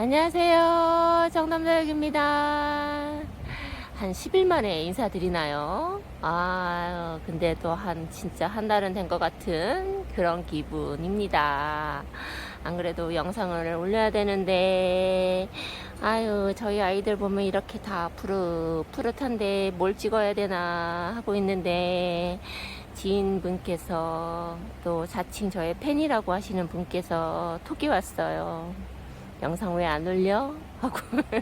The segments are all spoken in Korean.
안녕하세요. 정남자역입니다. 한 10일 만에 인사드리나요? 아, 근데 또 한, 진짜 한 달은 된 것 같은 그런 기분입니다. 안 그래도 영상을 올려야 되는데, 아유, 저희 아이들 보면 이렇게 다 푸릇, 푸릇한데 뭘 찍어야 되나 하고 있는데, 지인분께서 또 자칭 저의 팬이라고 하시는 분께서 톡이 왔어요. 영상 왜 안 올려? 하고.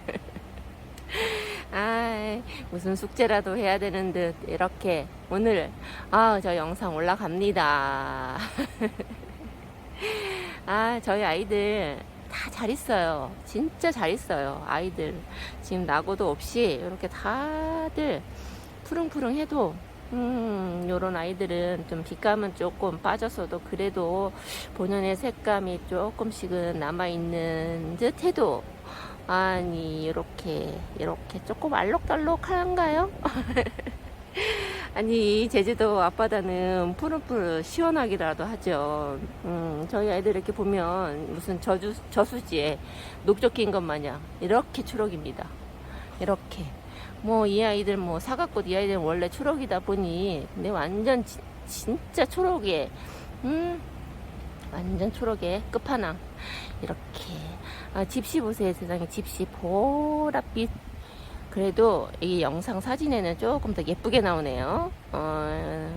아, 무슨 숙제라도 해야 되는 듯 이렇게 오늘 아, 저 영상 올라갑니다. 아, 저희 아이들 다 잘 있어요. 진짜 잘 있어요. 아이들 지금 낙오도 없이 이렇게 다들 푸릉푸릉 해도 음, 요런 아이들은 좀 빛감은 조금 빠졌어도 그래도 본연의 색감이 조금씩은 남아있는 듯 해도 아니, 이렇게, 이렇게 조금 알록달록한가요? 아니, 제주도 앞바다는 푸릇푸릇 시원하기라도 하죠. 음, 저희 아이들 이렇게 보면 무슨 저주, 저수지에 녹조 낀 것 마냥 이렇게 초록입니다. 이렇게. 뭐, 이 아이들 뭐, 사각꽃 이 아이들은 원래 초록이다 보니, 근데 완전 지- 진짜 초록에, 음, 완전 초록에 끝판왕. 이렇게. 아, 집시 보세요, 세상에. 집시 보랏빛. 그래도 이 영상 사진에는 조금 더 예쁘게 나오네요. 어,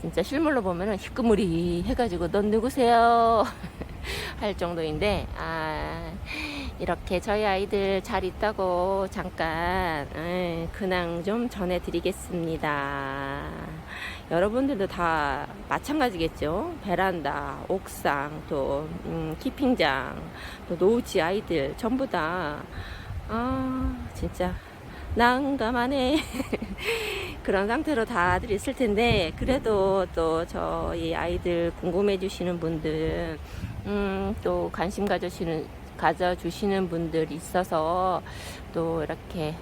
진짜 실물로 보면은 희끄무리 해가지고 넌 누구세요? 할 정도인데, 아, 이렇게 저희 아이들 잘 있다고 잠깐, 에, 근황 좀 전해드리겠습니다. 여러분들도 다 마찬가지겠죠. 베란다, 옥상, 또 음, 키핑장, 또 노지 아이들 전부 다 아, 진짜 난감하네. 그런 상태로 다들 있을 텐데 그래도 또 저희 아이들 궁금해 주시는 분들 음, 또 관심 가져주시는 가져주시는 분들 있어서 또 이렇게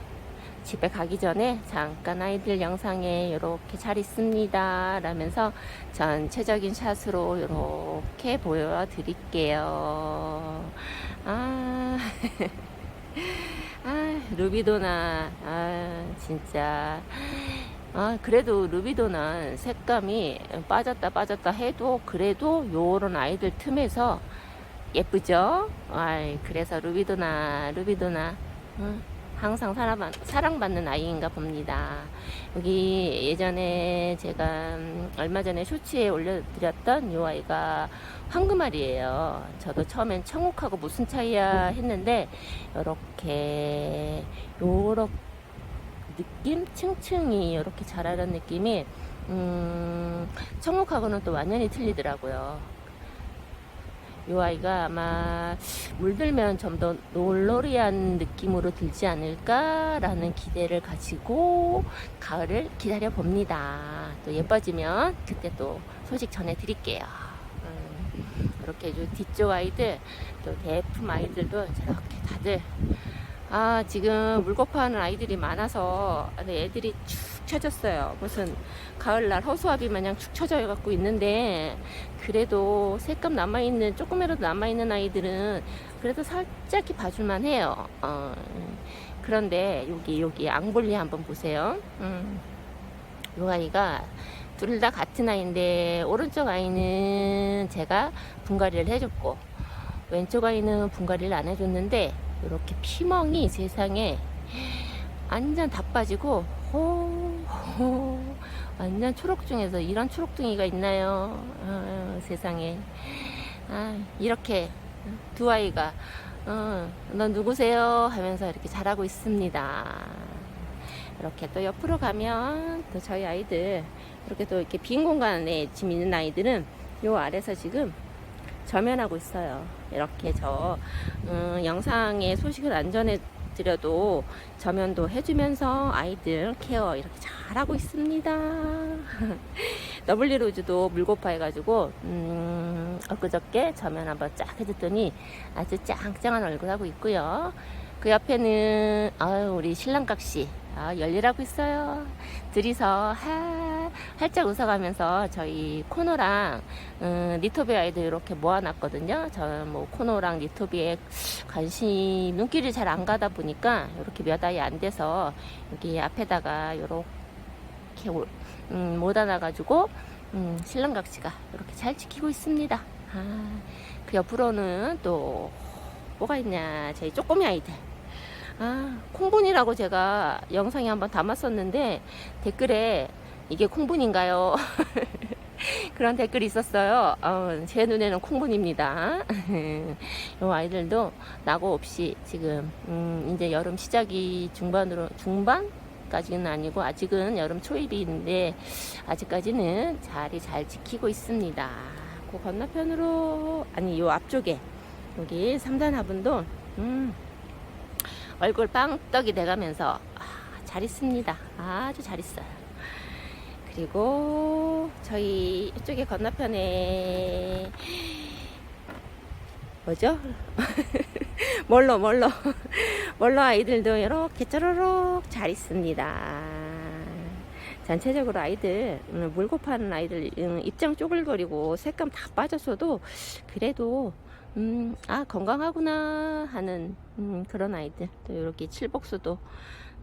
집에 가기 전에 잠깐 아이들 영상에 이렇게 잘 있습니다. 라면서 전체적인 샷으로 이렇게 보여드릴게요. 아, 아, 루비도나, 아, 진짜. 아, 그래도 루비도는 색감이 빠졌다 빠졌다 해도 그래도 요런 아이들 틈에서 예쁘죠? 아이, 그래서 루비도나, 루비도나. 응. 항상 사랑받, 사랑받는 아이인가 봅니다. 여기 예전에 제가 음, 얼마 전에 쇼츠에 올려드렸던 이 아이가 황금알이에요. 저도 처음엔 청옥하고 무슨 차이야 했는데 이렇게 요렇게 느낌 층층이 이렇게 자라는 느낌이 음, 청옥하고는 또 완전히 틀리더라고요. 이 아이가 아마 물들면 좀 더 놀러리한 느낌으로 들지 않을까라는 기대를 가지고 가을을 기다려 봅니다. 또 예뻐지면 그때 또 소식 전해 드릴게요. 음, 이렇게 요 뒤쪽 아이들 또 대품 아이들도 저렇게 다들 아 지금 물고파하는 아이들이 많아서 애들이 축 처졌어요. 무슨 가을날 허수아비 마냥 축 처져 갖고 있는데 그래도 색감 남아 있는 조금이라도 남아 있는 아이들은 그래도 살짝 봐줄만 해요. 어, 그런데 여기 여기 앙볼리 한번 보세요. 음, 요 아이가 둘 다 같은 아이인데 오른쪽 아이는 제가 분갈이를 해줬고 왼쪽 아이는 분갈이를 안 해줬는데 이렇게 피멍이 세상에 완전 다 빠지고 호, 호, 완전 초록 중에서 이런 초록둥이가 있나요? 어, 세상에 아, 이렇게 두 아이가 어, 넌 누구세요? 하면서 이렇게 자라고 있습니다. 이렇게 또 옆으로 가면 또 저희 아이들 이렇게 또 이렇게 빈 공간에 지금 있는 아이들은 요 아래서 지금 저면하고 있어요. 이렇게 저 음, 영상에 소식을 안 전해 드려도 저면도 해주면서 아이들 케어 이렇게 잘하고 있습니다. 더블리로즈도 물고파 해가지고 음, 엊그저께 저면 한번 쫙 해줬더니 아주 짱짱한 얼굴 하고 있고요. 그 옆에는 아유 우리 신랑각시 아, 열일하고 있어요. 둘이서 하 활짝 웃어가면서 저희 코너랑 음, 니토비 아이들 이렇게 모아놨거든요. 저는 뭐 코너랑 니토비에 관심 눈길이 잘 안 가다 보니까 이렇게 몇 아이 안 돼서 여기 앞에다가 이렇게 올- 음, 모아놔가지고 음, 신랑각시가 이렇게 잘 지키고 있습니다. 아, 그 옆으로는 또 뭐가 있냐 저희 쪼꼬미 아이들 아 콩분이라고 제가 영상에 한번 담았었는데 댓글에 이게 콩분인가요? 그런 댓글이 있었어요. 어, 제 눈에는 콩분입니다. 이 아이들도 낙오 없이 지금 음, 이제 여름 시작이 중반으로 중반 까지는 아니고 아직은 여름 초입인데 아직까지는 자리 잘 지키고 있습니다. 그 건너편으로 아니 요 앞쪽에 여기 3단 화분도 음, 얼굴 빵떡이 돼가면서 아, 잘 있습니다. 아주 잘 있어요. 그리고 저희 이쪽에 건너편에 뭐죠? 멀로 멀로 멀로 아이들도 이렇게 쪼르륵 잘 있습니다. 전체적으로 아이들 음, 물고 파는 아이들 음, 입장 쪼글거리고 색감 다 빠졌어도 그래도 음, 아 건강하구나 하는 음, 그런 아이들 또 이렇게 칠복수도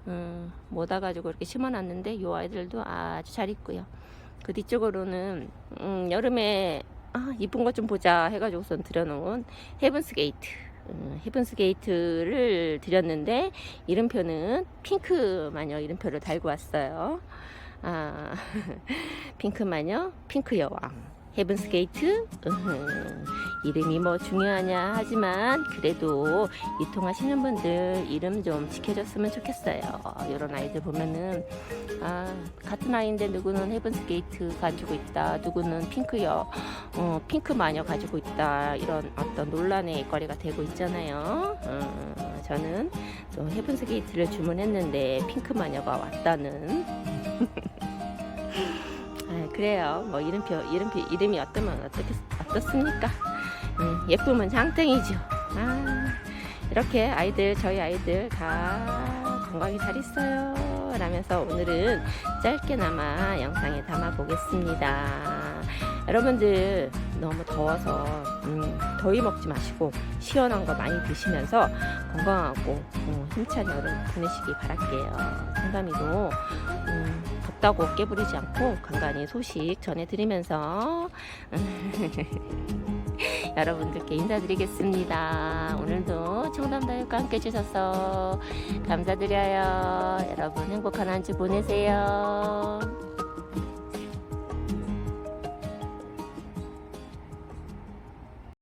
음, 모아 가지고 이렇게 심어놨는데 이 아이들도 아주 잘 있고요. 그 뒤쪽으로는 음, 여름에 아, 이쁜 것 좀 보자 해가지고선 들여놓은 헤븐스 게이트. 음, 헤븐스 게이트를 드렸는데 이름표는 핑크 마녀 이름표를 달고 왔어요. 아, 핑크 마녀, 핑크 여왕. 헤븐스 게이트 으흠. 이름이 뭐 중요하냐 하지만 그래도 유통하시는 분들 이름 좀 지켜줬으면 좋겠어요. 이런 아이들 보면은 아 같은 아이인데 누구는 헤븐스 게이트 가지고 있다, 누구는 핑크여 어, 핑크 마녀 가지고 있다 이런 어떤 논란의 거리가 되고 있잖아요. 어, 저는 또 헤븐스 게이트를 주문했는데 핑크 마녀가 왔다는. 아, 그래요. 뭐 이름표 이름표 이름이 어떠면 어떻게 어떻습니까? 음, 예쁨은 장땡이죠. 아, 이렇게 아이들 저희 아이들 다 건강히 잘 있어요. 라면서 오늘은 짧게나마 영상에 담아 보겠습니다. 여러분들 너무 더워서 음, 더위 먹지 마시고 시원한 거 많이 드시면서 건강하고 어, 힘찬 여름 보내시기 바랄게요. 상담이도 음, 덥다고 깨부리지 않고 간간히 소식 전해드리면서 여러분들께 인사드리겠습니다. 오늘도 청담다육과 함께 해주셔서 감사드려요. 여러분 행복한 한 주 보내세요.